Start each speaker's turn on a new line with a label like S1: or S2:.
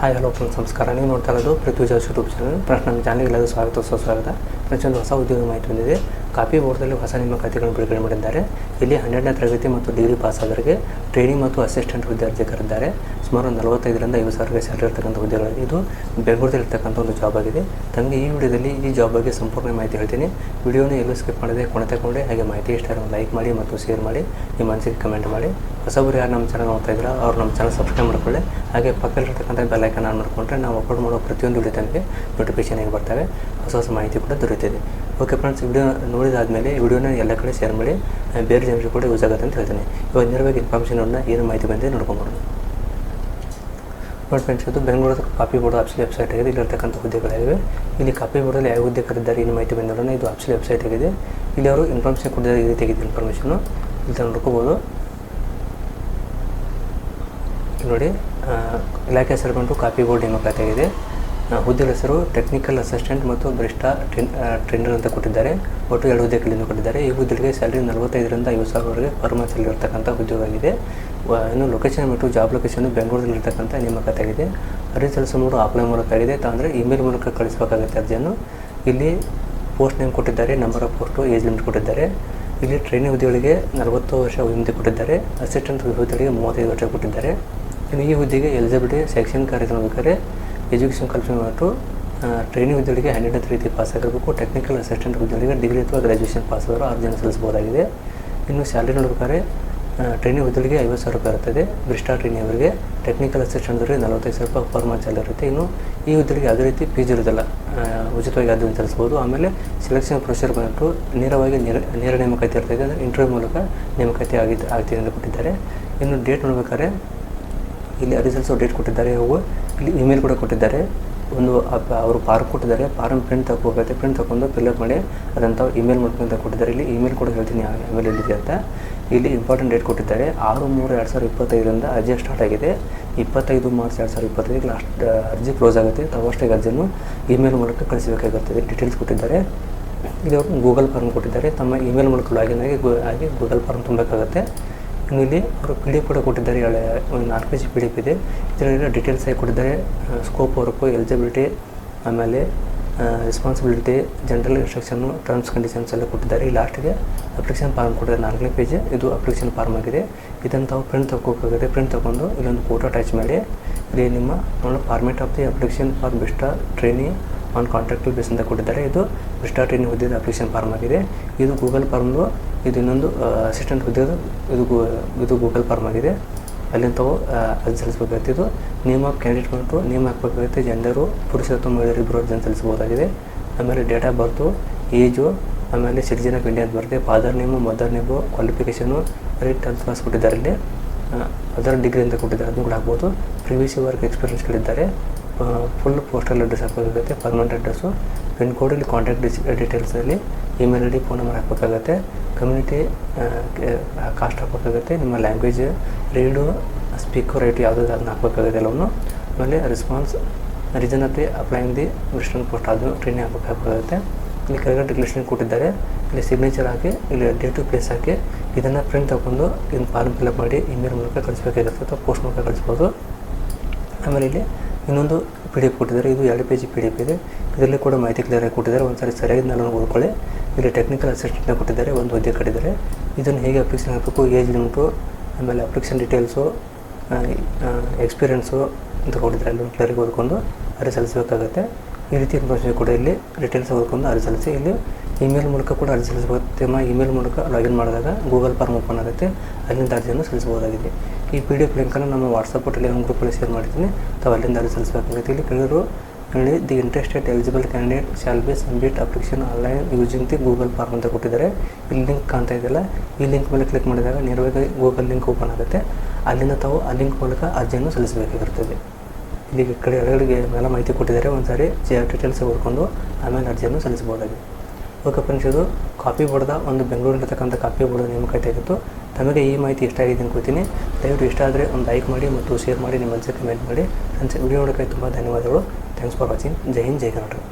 S1: Hi hello friends ನಮಸ್ಕಾರ. ನೀವು ನೋಡ್ತಾ ಇರೋದು Prithvi Josh YouTube channel. Friends ನಮ್ಮ ಚಾನಲ್ಗೆಲ್ಲರೂ ಸ್ವಾಗತ. ಸುಸ್ವಾಗತ ಫ್ರೆಂಡ್ಸ್ ಒಂದು ಹೊಸ ಉದ್ಯೋಗ ಮಾಹಿತಿ ಬಂದಿದೆ ಕಾಪಿ ಬೋರ್ಡ್ದಲ್ಲಿ ಹೊಸ ನೇಮಕಾತಿಗಳನ್ನು ಬಿಡುಗಡೆ ಮಾಡಿದ್ದಾರೆ. ಇಲ್ಲಿ ಹನ್ನೆರಡನೇ ತರಗತಿ ಮತ್ತು ಡಿಗ್ರಿ ಪಾಸ್ ಆದವರಿಗೆ ಟ್ರೈನಿಂಗ್ ಮತ್ತು ಅಸಿಸ್ಟೆಂಟ್ ವಿದ್ಯಾರ್ಥಿಗಳಿದ್ದಾರೆ ಸುಮಾರು ನಲವತ್ತೈದರಿಂದ ಐವತ್ತು ಸಾವಿರಕ್ಕೆ ಸ್ಯಾಲರಿ ಇರ್ತಕ್ಕಂಥ ಹುದ್ದೆಗಳು ಇದು ಬೆಂಗಳೂರಲ್ಲಿ ಇರ್ತಕ್ಕಂಥ ಒಂದು ಜಾಬ್ ಆಗಿದೆ. ತಂಗಿ, ಈ ವಿಡಿಯೋದಲ್ಲಿ ಈ ಜಾಬ್ ಬಗ್ಗೆ ಸಂಪೂರ್ಣ ಮಾಹಿತಿ ಹೇಳ್ತೀನಿ. ವಿಡಿಯೋನ ಎಲ್ಲೂ ಸ್ಕಿಪ್ ಮಾಡಿದೆ ಕೊನೆ ತಗೊಂಡೆ ಹಾಗೆ ಮಾಹಿತಿ ಇಷ್ಟ ಲೈಕ್ ಮಾಡಿ ಮತ್ತು ಶೇರ್ ಮಾಡಿ. ನಿಮ್ಮ ಮನಸ್ಸಿಗೆ ಕಮೆಂಟ್ ಮಾಡಿ. ಹೊಸಬ್ರು ಯಾರು ನಮ್ಮ ಚಾನಲ್ ನೋಡ್ತಾ ಇದ್ದೀರಾ, ಅವ್ರು ನಮ್ಮ ಚಾನಲ್ ಸಬ್ಸ್ಕ್ರೈಬ್ ಮಾಡ್ಕೊಳ್ಳಿ. ಹಾಗೆ ಪಕ್ಕದಲ್ಲಿರ್ತಕ್ಕಂಥ ಬೆಲ್ಲೈಕನ್ ಆನ್ ಮಾಡಿಕೊಂಡ್ರೆ ನಾವು ಅಪ್ಲೋಡ್ ಮಾಡೋ ಪ್ರತಿಯೊಂದು ವಿಡಿಯೋ ತನಗೆ ನೋಟಿಫಿಕೇಶನ್ ಆಗಿ ಬರ್ತವೆ. ಹೊಸ ಹೊಸ ಮಾಹಿತಿ ಕೂಡ ದೊರೆಯುತ್ತದೆ. ಓಕೆ ಫ್ರೆಂಡ್ಸ್ ವಿಡಿಯೋ ನೋಡಿದಾದಮೇಲೆ ವಿಡಿಯೋನ ಎಲ್ಲ ಕಡೆ ಶೇರ್ ಮಾಡಿ ಬೇರೆ ಜನರಿಗೆ ಕೂಡ ಯೂಸ್ ಆಗುತ್ತೆ ಅಂತ ಹೇಳ್ತೀನಿ. ಇವಾಗ ನೇರವಾಗಿ ಇನ್ಫಾರ್ಮೇಷನನ್ನ ಏನು ಮಾಹಿತಿ ಬಂದಿದೆ ನೋಡ್ಕೊಂಬರೋಣ. ನೋಡಿ ಫ್ರೆಂಡ್ಸ್ ಇದು Bengaluru coffee board option website ಆಗಿದೆ. ಇಲ್ಲಿರ್ತಕ್ಕಂಥ ಹುದ್ದೆಗಳಾಗಿವೆ ಇಲ್ಲಿ ಕಾಪಿ ಬೋರ್ಡಲ್ಲಿ ಯಾವ ಹುದ್ದೆ ಕರೆದಿದ್ದಾರೆ ಏನು ಮಾಹಿತಿ ಬಂದಿರೋಣ ಇದು ಆಫೀಸ್ ವೆಬ್ಸೈಟ್ ಆಗಿದೆ. ಇಲ್ಲಿ ಅವರು ಇನ್ಫಾರ್ಮೇಷನ್ ಕೊಟ್ಟಿದ್ದಾರೆ ಈ ರೀತಿಯಾಗಿದೆ ಇನ್ಫಾರ್ಮೇಷನು ಇಲ್ಲಿ ನೋಡ್ಕೋಬೋದು. ನೋಡಿ ಇಲಾಖೆ ಹೆಸರು ಬಂದು ಕಾಪಿ ಬೋರ್ಡ್ ನೇಮಕಾತಿ ಆಗಿದೆ. ಹುದ್ದೆಗಳ ಹೆಸರು ಟೆಕ್ನಿಕಲ್ ಅಸಿಸ್ಟೆಂಟ್ ಮತ್ತು ಬರಿಷ್ಠ ಟ್ರೈನ್ ಟ್ರೈನರ್ ಅಂತ ಕೊಟ್ಟಿದ್ದಾರೆ. ಒಟ್ಟು ಎರಡು ಹುದ್ದೆಗಳಿಂದ ಕೊಟ್ಟಿದ್ದಾರೆ. ಈ ಹುದ್ದೆಗೆ ಸ್ಯಾಲ್ರಿ ನಲವತ್ತೈದರಿಂದ ಐವತ್ತು ಸಾವಿರವರೆಗೆ ಪರ್ ಇರತಕ್ಕಂಥ ಆಗಿದೆ. ಇನ್ನು ಲೊಕೇಶನ್ ಮತ್ತು ಜಾಬ್ ಲೊಕೇಶನ್ ಬೆಂಗಳೂರಲ್ಲಿ ಇರತಕ್ಕಂಥ ನೇಮಕಾತಿಯಾಗಿದೆ. ಅರ್ಜಿ ಅರ್ಜಿ ಸಲ್ಲಿಸೋ ಆಫ್ಲೈನ್ ಮೂಲಕ ಆಗಿದೆ. ಅಂದರೆ ಇಮೇಲ್ ಮೂಲಕ ಕಳಿಸಬೇಕಾಗುತ್ತೆ ಅರ್ಜಿಯನ್ನು. ಇಲ್ಲಿ ಪೋಸ್ಟ್ ನೇಮ್ ಕೊಟ್ಟಿದ್ದಾರೆ number of post age limit ಕೊಟ್ಟಿದ್ದಾರೆ. ಇಲ್ಲಿ ಟ್ರೈನಿಂಗ್ ಹುದ್ದೆಗಳಿಗೆ ನಲವತ್ತು ವರ್ಷ ಹಿಂದೆ ಕೊಟ್ಟಿದ್ದಾರೆ. ಅಸಿಸ್ಟೆಂಟ್ ಹುದ್ದೆಗಳಿಗೆ ಮೂವತ್ತೈದು ವರ್ಷ ಕೊಟ್ಟಿದ್ದಾರೆ. ಇನ್ನು ಈ ಹುದ್ದೆಗೆ ಎಲಿಜಿಬಿಲಿಟಿ ಸೆಕ್ಷನ್ ಕಾರ್ಯಕ್ರಮ ಬೇಕಾದ್ರೆ ಎಜುಕೇಷನ್ ಮತ್ತು ಟ್ರೈನಿಂಗ್ ಹುದ್ದೆಗಳಿಗೆ ತರಗತಿ ಪಾಸ್ ಆಗಿರಬೇಕು. ಟೆಕ್ನಿಕಲ್ ಅಸಿಸ್ಟೆಂಟ್ ಹುದ್ದೆಗಳಿಗೆ ಡಿಗ್ರಿ ಅಥವಾ ಗ್ರ್ಯಾಜುಯೇಷನ್ ಪಾಸ್ ಆದರೂ ಜನ ಸಲ್ಲಿಸಬಹುದಾಗಿದೆ. ಇನ್ನು ಸ್ಯಾಲ್ರಿ ನೋಡ್ಬೇಕಾದ್ರೆ ಟ್ರೈನಿಂಗ್ ಹುದ್ದೆಗಳಿಗೆ ಐವತ್ತು ಸಾವಿರ ರೂಪಾಯಿ ಇರುತ್ತದೆ. ಬ್ರಿಸ್ಟಾ ಟ್ರೈನಿಂಗ್ ಅವರಿಗೆ ಟೆಕ್ನಿಕಲ್ ಅಸಿಸ್ಟೆಂಟ್ವರಿಗೆ ನಲವತ್ತೈದು ಸಾವಿರ ರೂಪಾಯಿ ಪರ್ ಮಂತ್ ಸ್ಯಾಲರಿ ಇರುತ್ತೆ. ಇನ್ನು ಈ ಉದ್ದಳಿಗೆ ಯಾವುದೇ ರೀತಿ ಫೀಸ್ ಇರೋದಿಲ್ಲ ಉಚಿತವಾಗಿ ಅದನ್ನು ಸಲ್ಲಿಸ್ಬೋದು ಆಮೇಲೆ ಸೆಲೆಕ್ಷನ್ ಪ್ರೊಸೀಜರ್ ಬಂದ್ಬಿಟ್ಟು ನೇರವಾಗಿ ನೇರ ನೇರ ನೇಮಕಾತಿ ಇರ್ತದೆ. ಅಂದರೆ ಇಂಟರ್ವ್ಯೂ ಮೂಲಕ ನೇಮಕಾತಿ ಆಗಿದ್ದು ಆಗ್ತಿದೆ ಅಂತ ಕೊಟ್ಟಿದ್ದಾರೆ. ಇನ್ನು ಡೇಟ್ ನೋಡ್ಬೇಕಾದ್ರೆ ಇಲ್ಲಿ ಅರ್ಜಿ ಸಲ್ಲಿಸೋ ಡೇಟ್ ಕೊಟ್ಟಿದ್ದಾರೆ ಅವು ಇಲ್ಲಿ ಇಮೇಲ್ ಕೂಡ ಕೊಟ್ಟಿದ್ದಾರೆ. ಒಂದು ಅವರು ಫಾರ್ಮ್ ಕೊಟ್ಟಿದ್ದಾರೆ. ಫಾರ್ಮ್ ಪ್ರಿಂಟ್ ತಗೋಬೇಕಾಗುತ್ತೆ ಪ್ರಿಂಟ್ ತಗೊಂಡು ಫಿಲ್ಅಪ್ ಮಾಡಿ ಅದಂತ ಇಮೇಲ್ ಮಾಡ್ಕೊಂತ ಕೊಟ್ಟಿದ್ದಾರೆ. ಇಲ್ಲಿ ಇಮೇಲ್ ಕೂಡ ಹೇಳ್ತೀನಿ ಇಮೇಲ್ ಇದೆ ಅಂತ. ಇಲ್ಲಿ ಇಂಪಾರ್ಟೆಂಟ್ ಡೇಟ್ ಕೊಟ್ಟಿದ್ದಾರೆ. ಆರು ಮೂರು ಎರಡು ಸಾವಿರದ ಇಪ್ಪತ್ತೈದರಿಂದ ಅರ್ಜಿ ಸ್ಟಾರ್ಟ್ ಆಗಿದೆ. ಇಪ್ಪತ್ತೈದು ಮಾರ್ಚ್ ಎರಡು ಸಾವಿರದ ಇಪ್ಪತ್ತೈದು ಲಾಸ್ಟ್ ಅರ್ಜಿ ಕ್ಲೋಸ್ ಆಗುತ್ತೆ. ತಾವಷ್ಟೇ ಅರ್ಜಿಯನ್ನು ಇಮೇಲ್ ಮೂಲಕ ಕಳಿಸಬೇಕಾಗುತ್ತದೆ ಡೀಟೇಲ್ಸ್ ಕೊಟ್ಟಿದ್ದಾರೆ. ಇದು ಗೂಗಲ್ ಫಾರ್ಮ್ ಕೊಟ್ಟಿದ್ದಾರೆ. ತಮ್ಮ ಇಮೇಲ್ ಮೂಲಕ ಲಾಗಿನ್ ಆಗಿ ಗೂಗಲ್ ಫಾರ್ಮ್ ತುಂಬಬೇಕಾಗುತ್ತೆ. ಇಲ್ಲಿ ಅವರು ಪಿ ಡಿ ಎಫ್ ಕೂಡ ಕೊಟ್ಟಿದ್ದಾರೆ ಒಂದು ನಾಲ್ಕು ಪೇಜಿ ಪಿ ಡಿ ಎಫ್ ಇದೆ. ಇದರಲ್ಲಿ ಡೀಟೇಲ್ಸ್ ಆಗಿ ಕೊಟ್ಟಿದ್ದಾರೆ ಸ್ಕೋಪ್ ವರ್ಕು ಎಲಿಜಿಬಿಲಿಟಿ ಆಮೇಲೆ responsibility general instruction terms conditions ಎಲ್ಲ ಕೊಟ್ಟಿದ್ದಾರೆ. ಈ ಲಾಸ್ಟಿಗೆ ಅಪ್ಲಿಕೇಶನ್ ಫಾರ್ಮ್ ಕೊಟ್ಟಿದ್ದಾರೆ, ನಾಲ್ಕನೇ ಪೇಜ್ ಇದು ಅಪ್ಲಿಕೇಶನ್ ಫಾರ್ಮ್ ಆಗಿದೆ. ಇದನ್ನು ತಾವು ಪ್ರಿಂಟ್ ತಗೋಬೇಕಾಗುತ್ತೆ. ಪ್ರಿಂಟ್ ತಗೊಂಡು ಇಲ್ಲೊಂದು ಫೋಟೋ ಅಟ್ಯಾಚ್ ಮಾಡಿ ಇಲ್ಲಿ ನಿಮ್ಮ format of the application for best training on contractual base ಅಂತ ಕೊಟ್ಟಿದ್ದಾರೆ. ಇದು ವಿಸ್ಟಾ ಇನ್ ಅಪ್ಲಿಕೇಶನ್ ಫಾರ್ಮ್ ಆಗಿದೆ. ಇದು ಗೂಗಲ್ ಫಾರ್ಮ್ದು ಇದು ಇನ್ನೊಂದು ಅಸಿಸ್ಟೆಂಟ್ ಹುದ್ದೆದು ಇದು ಇದು ಗೂಗಲ್ ಫಾರ್ಮ್ ಆಗಿದೆ. ಅಲ್ಲಿಂದ ತಾವು ಅರ್ಜಿ ಸಲ್ಲಿಸಬೇಕಾಗುತ್ತೆ ಇದು. ನೇಮ್ ಆಫ್ ಕ್ಯಾಂಡಿಡೇಟ್ ಮತ್ತು ನೇಮ್ ಹಾಕಬೇಕಾಗುತ್ತೆ ಜನರು ಪುರುಷ ಅಥವಾ ಮಹಿಳೆಯರು ಇಬ್ಬರು ಅರ್ಜಿ ಸಲ್ಲಿಸಬಹುದಾಗಿದೆ. ಆಮೇಲೆ ಡೇಟ್ ಆಫ್ ಬರ್ತು ಏಜು ಆಮೇಲೆ ಸಿಟಿಜನ್ ಆಫ್ ಇಂಡಿಯಾ ಅಂತ ಬರುತ್ತೆ father name mother name qualification ಬರೀ ಟೆಂತ್ ಕ್ಲಾಸ್ ಕೊಟ್ಟಿದ್ದಾರೆ ಇಲ್ಲಿ. ಅದರ ಡಿಗ್ರಿ ಅಂತ ಕೊಟ್ಟಿದ್ದಾರೆ, ಅದನ್ನು ಕೂಡ ಹಾಕ್ಬೋದು. ಪ್ರಿವಿಯಸ್ ವರ್ಕ್ ಎಕ್ಸ್ಪೀರಿಯನ್ಸ್ ಕೇಳಿದ್ದಾರೆ ಫುಲ್ ಪೋಸ್ಟಲ್ ಅಡ್ರೆಸ್ ಹಾಕಬೇಕಾಗುತ್ತೆ ಪರ್ಮನೆಂಟ್ ಅಡ್ರೆಸ್ಸು ಪಿನ್ ಕೋಡಲ್ಲಿ contact ಡೀಟೇಲ್ಸಲ್ಲಿ email I D phone number ಹಾಕಬೇಕಾಗತ್ತೆ. ಕಮ್ಯುನಿಟಿ ಕಾಸ್ಟ್ ಹಾಕಬೇಕಾಗುತ್ತೆ. ನಿಮ್ಮ ಲ್ಯಾಂಗ್ವೇಜ್ ರೀಡು ಸ್ಪೀಕ್ ರೈಟ್ ಯಾವುದು ಅದನ್ನ ಹಾಕಬೇಕಾಗುತ್ತೆ ಎಲ್ಲವನ್ನು. ಆಮೇಲೆ response reason apply applying the western post ಅದು ಟ್ರೈನಿಂಗ್ ಹಾಕಬೇಕಾಗುತ್ತೆ. ಇಲ್ಲಿ ಕೆಳಗಡೆ ಡಿಕ್ಲೇಷನ್ ಕೊಟ್ಟಿದ್ದಾರೆ. ಇಲ್ಲಿ ಸಿಗ್ನೇಚರ್ ಹಾಕಿ, ಇಲ್ಲಿ ಡೇಟ್ ಟು ಪ್ಲೇಸ್ ಹಾಕಿ, ಇದನ್ನು ಪ್ರಿಂಟ್ ತಗೊಂಡು ಇದನ್ನು ಫಾರ್ಮ್ ಫಿಲಪ್ ಮಾಡಿ ಇಮೇಲ್ ಮೂಲಕ ಕಳಿಸ್ಬೇಕಾಗಿರುತ್ತೆ ಅಥವಾ ಪೋಸ್ಟ್ ಮೂಲಕ ಕಳಿಸ್ಬೋದು. ಆಮೇಲೆ ಇಲ್ಲಿ ಇನ್ನೊಂದು ಪಿ ಡಿ ಎಫ್ ಕೊಟ್ಟಿದ್ದಾರೆ. ಇದು ಎರಡು ಪೇಜ್ ಪಿ ಡಿ ಎಫ್ ಇದೆ. ಇದರಲ್ಲಿ ಕೂಡ ಮಾಹಿತಿ ಕ್ಲಿಯರ್ ಆಗಿ ಕೊಟ್ಟಿದ್ದಾರೆ. ಒಂದು ಸಾರಿ ಸರಿಯಾಗಿ ನಾನು ಓದ್ಕೊಳ್ಳಿ. ಇಲ್ಲಿ ಟೆಕ್ನಿಕಲ್ ಅಸಿಸ್ಟೆಂಟ್ನ ಕೊಟ್ಟಿದ್ದಾರೆ. ಒಂದು ಹುದ್ದೆ ಕಟ್ಟಿದ್ದಾರೆ. ಇದನ್ನು ಹೇಗೆ ಅಪ್ಲಿಕೇಶನ್ ಹಾಕಬೇಕು ಏಜ್ ಲಿಮಿಟು ಆಮೇಲೆ ಅಪ್ಲಿಕೇಶನ್ ಡೀಟೇಲ್ಸು ಎಕ್ಸ್ಪೀರಿಯೆನ್ಸು ಅಂತ ಕೊಟ್ಟಿದ್ದಾರೆ. ಅಲ್ಲಿ ಕ್ಲಿಯರಿಗೆ ಓದ್ಕೊಂಡು ಅರ್ಜಿ ಸಲ್ಲಿಸಬೇಕಾಗುತ್ತೆ. ಈ ರೀತಿ ಇನ್ಫಾರ್ಮೇಷನ್ ಕೂಡ ಇಲ್ಲಿ ಡೀಟೇಲ್ಸ್ ಓದ್ಕೊಂಡು ಅರ್ಜಿ ಸಲ್ಲಿಸಿ ಇಲ್ಲಿ ಇಮೇಲ್ ಮೂಲಕ ಕೂಡ ಅರ್ಜಿ ಸಲ್ಲಿಸಬಹುದು ತಮ್ಮ ಇಮೇಲ್ ಮೂಲಕ ಲಾಗಿನ್ ಮಾಡಿದಾಗ ಗೂಗಲ್ ಫಾರ್ಮ್ ಓಪನ್ ಆಗುತ್ತೆ. ಅಲ್ಲಿಂದ ಅರ್ಜಿಯನ್ನು ಸಲ್ಲಿಸಬಹುದಾಗಿದೆ. ಈ ಪಿ ಡಿ ಎಫ್ ಲಿಂಕನ್ನು ನಮ್ಮ ವಾಟ್ಸಪ್ ಟೆಲಿಗ್ರಾಮ್ ಗ್ರೂಪಲ್ಲಿ ಶೇರ್ ಮಾಡ್ತೀನಿ ತಾವು ಅಲ್ಲಿಂದ ಅರ್ಜಿ ಸಲ್ಲಿಸಬೇಕಾಗುತ್ತೆ. ಇಲ್ಲಿ ಕೆಲವರು ಹೇಳಿ the interested eligible candidate shall be submit application online using the Google form ಅಂತ ಕೊಟ್ಟಿದ್ದಾರೆ. ಇಲ್ಲಿ ಲಿಂಕ್ ಕಾಣ್ತಾ ಇದೆಯಲ್ಲ, ಈ ಲಿಂಕ್ ಮೇಲೆ ಕ್ಲಿಕ್ ಮಾಡಿದಾಗ ನೇರವಾಗಿ ಗೂಗಲ್ ಲಿಂಕ್ ಓಪನ್ ಆಗುತ್ತೆ. ಅಲ್ಲಿಂದ ತಾವು ಆ ಲಿಂಕ್ ಮೂಲಕ ಅರ್ಜಿಯನ್ನು ಸಲ್ಲಿಸಬೇಕಾಗಿರ್ತದೆ ಇಲ್ಲಿ ಕಡೆ ಎರಡಿಗೆ ಎಲ್ಲ ಮಾಹಿತಿ ಕೊಟ್ಟಿದ್ದಾರೆ. ಒಂದು ಸಾರಿ ಡೀಟೇಲ್ಸ್ ಓದ್ಕೊಂಡು ಆಮೇಲೆ ಅರ್ಜಿಯನ್ನು ಸಲ್ಲಿಸಬಹುದಾಗಿದೆ. ಓಕೆ ಫ್ರೆಂಡ್ಸ್ ಕಾಪಿ ಬೋರ್ಡ್ದ ಒಂದು ಬೆಂಗಳೂರಿನಲ್ಲಿರ್ತಕ್ಕಂಥ ಕಾಪಿ ಬೋರ್ಡ್ ನೇಮಕಾತಿ ಆಗಿತ್ತು ತಮಗೆ ಈ ಮಾಹಿತಿ ಇಷ್ಟ ಆಗಿದೆ ಅನ್ಕೋತೀನಿ ದಯವಿಟ್ಟು ಇಷ್ಟ ಆದರೆ ಒಂದು ಲೈಕ್ ಮಾಡಿ ಮತ್ತು ಶೇರ್ ಮಾಡಿ, ನಿಮ್ಮ ಮನಸ್ಸಿಗೆ ಕಮೆಂಟ್ ಮಾಡಿ. ನನ್ನ ವಿಡಿಯೋ ನೋಡೋಕ್ಕೆ ತುಂಬ ಧನ್ಯವಾದಗಳು. Thanks for watching Jai Hind, Jai Karnataka.